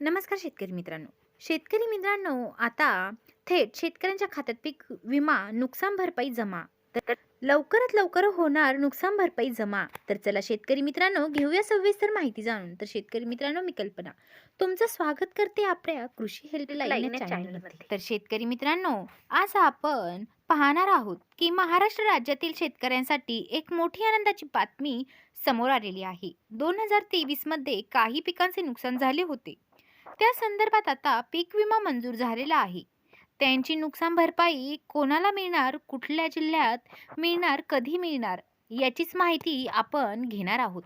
नमस्कार शेतकरी मित्रांनो. शेतकरी मित्रांनो आता थेट शेतकऱ्यांच्या खात्यात पीक विमा नुकसान भरपाई जमा. तर लवकरात लवकर होणार नुकसान भरपाई जमा. तर चला शेतकरी मित्रांनो घेऊया सविस्तर माहिती जाणून. तर शेतकरी मित्रांनो मी कल्पना. तुमचं स्वागत करते आपल्या कृषी हेल्पलाईन चॅनलमध्ये. तर शेतकरी मित्रांनो आज आपण पाहणार आहोत की महाराष्ट्र राज्यातील शेतकऱ्यांसाठी एक मोठी आनंदाची बातमी समोर आलेली आहे. दोन हजार तेवीसमध्ये काही पिकांचे नुकसान झाले होते. त्या संदर्भात आता पीक विमा मंजूर झालेला आहे. त्यांची नुकसान भरपाई कोणाला मिळणार कुठल्या जिल्ह्यात मिळणार कधी मिळणार याचीच माहिती आपण घेणार आहोत.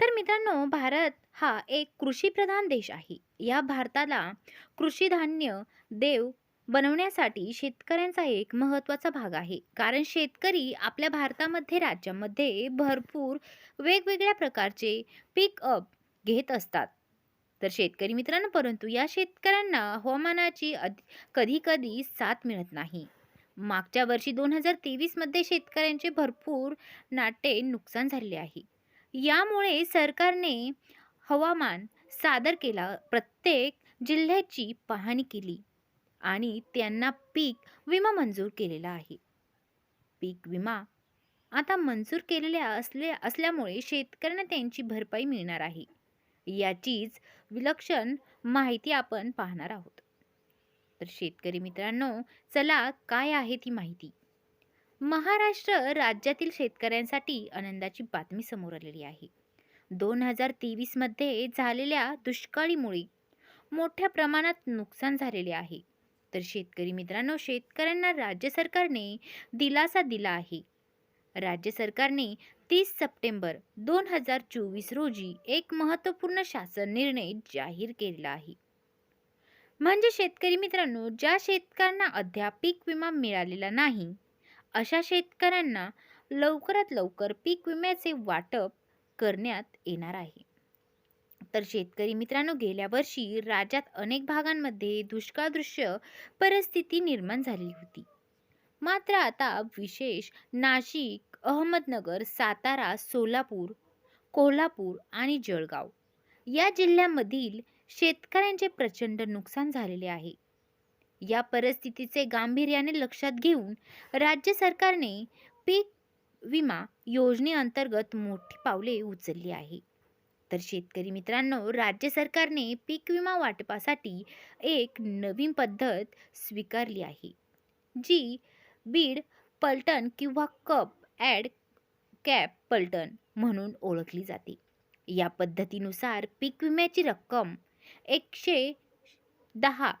तर मित्रांनो भारत हा एक कृषीप्रधान देश आहे. या भारताला कृषी धान्य देव बनवण्यासाठी शेतकऱ्यांचा एक महत्त्वाचा भाग आहे. कारण शेतकरी आपल्या भारतामध्ये राज्यामध्ये भरपूर वेगवेगळ्या प्रकारचे पिकअप घेत असतात. तर शेतकरी मित्रांनो परंतु या शेतकऱ्यांना हवामानाची कधी कधी साथ मिळत नाही. मागच्या वर्षी दोन हजार तेवीसमध्ये शेतकऱ्यांचे भरपूर नाटे नुकसान झाले आहे. यामुळे सरकारने हवामान सादर केला प्रत्येक जिल्ह्याची पाहणी केली आणि त्यांना पीक विमा मंजूर केलेला आहे. पीक विमा आता मंजूर केलेल्या असले असल्यामुळे शेतकऱ्यांना त्यांची भरपाई मिळणार आहे. याचीच विलक्षण माहिती आपण पाहणार आहोत. तर शेतकरी मित्रांनो चला काय आहे ती माहिती? महाराष्ट्र राज्यातील शेतकऱ्यांसाठी आनंदाची बातमी समोर आलेली आहे. दोन हजार तेवीसमध्ये झालेल्या दुष्काळीमुळे मोठ्या प्रमाणात नुकसान झालेले आहे. तर शेतकरी मित्रांनो शेतकऱ्यांना राज्य सरकारने दिलासा दिला आहे. राज्य सरकारने तीस सप्टेंबर दोन हजार चोवीस रोजी एक महत्त्वपूर्ण शासन निर्णय जाहीर केलेला आहे. म्हणजे शेतकरी मित्रांनो ज्या शेतकऱ्यांना अद्याप पीक विमा मिळालेला नाही अशा शेतकऱ्यांना लवकरात लवकर पीक विम्याचे वाटप करण्यात येणार आहे. तर शेतकरी मित्रांनो गेल्या वर्षी राज्यात अनेक भागांमध्ये दुष्काळदृश्य परिस्थिती निर्माण झाली होती. मात्र आता विशेष नाशिक अहमदनगर सातारा सोलापूर कोल्हापूर आणि जळगाव या जिल्ह्यामधील शेतकऱ्यांचे प्रचंड नुकसान झालेले आहे. या परिस्थितीचे गांभीर्याने लक्षात घेऊन राज्य सरकारने पीक विमा योजनेअंतर्गत मोठी पावले उचलली आहे. तर शेतकरी मित्रांनो राज्य सरकारने पीक विमा वाटपासाठी एक नवीन पद्धत स्वीकारली आहे जी बीड पलटण किंवा कप ॲड कॅप पलटण म्हणून ओळखली जाते. या पद्धतीनुसार पीक विम्याची रक्कम एकशे दहा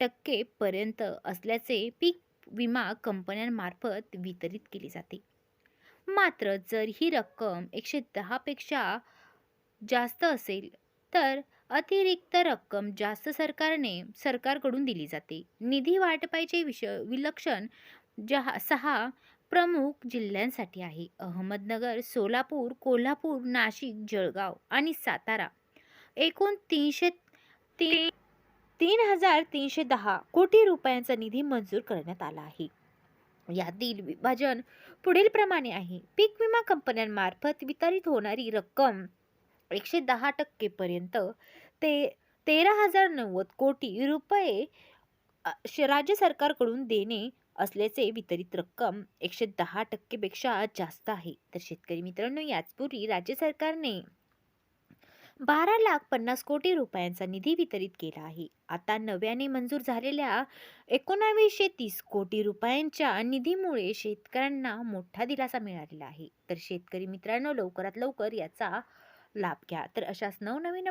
टक्केपर्यंत असल्याचे पीक विमा कंपन्यांमार्फत वितरित केली जाते. मात्र जर ही रक्कम एकशे दहापेक्षा जास्त असेल तर अतिरिक्त रक्कम जास्त सरकारने सरकारकडून दिली जाते. निधी वाटपायचे विष विलक्षण जहा सहा प्रमुख जिल्ह्यांसाठी आहे. अहमदनगर सोलापूर कोल्हापूर नाशिक जळगाव आणि सातारा. एकूण तीनशे तीन तीन हजार तीनशे दहा कोटी रुपयांचा निधी मंजूर करण्यात आला आहे. यातील विभाजन पुढील प्रमाणे आहे. पीक विमा कंपन्यांमार्फत वितरित होणारी रक्कम एकशे दहा टक्केपर्यंत ते तेरा हजार नव्वद कोटी रुपये राज्य सरकारकडून देणे असल्याचे वितरित रक्कम एकशे दहा टक्केपेक्षा जास्त आहे. तर शेतकरी मित्रांनो याचपूर्वी राज्य सरकारने बारा लाख पन्नास कोटी रुपयांचा निधी वितरित केला आहे. आता नव्याने मंजूर झालेल्या एकोणावीसशे तीस कोटी रुपयांच्या निधीमुळे शेतकऱ्यांना मोठा दिलासा मिळालेला आहे. तर शेतकरी मित्रांनो लवकरात लवकर याचा लाभ घ्या. तर अशाच नवनवीन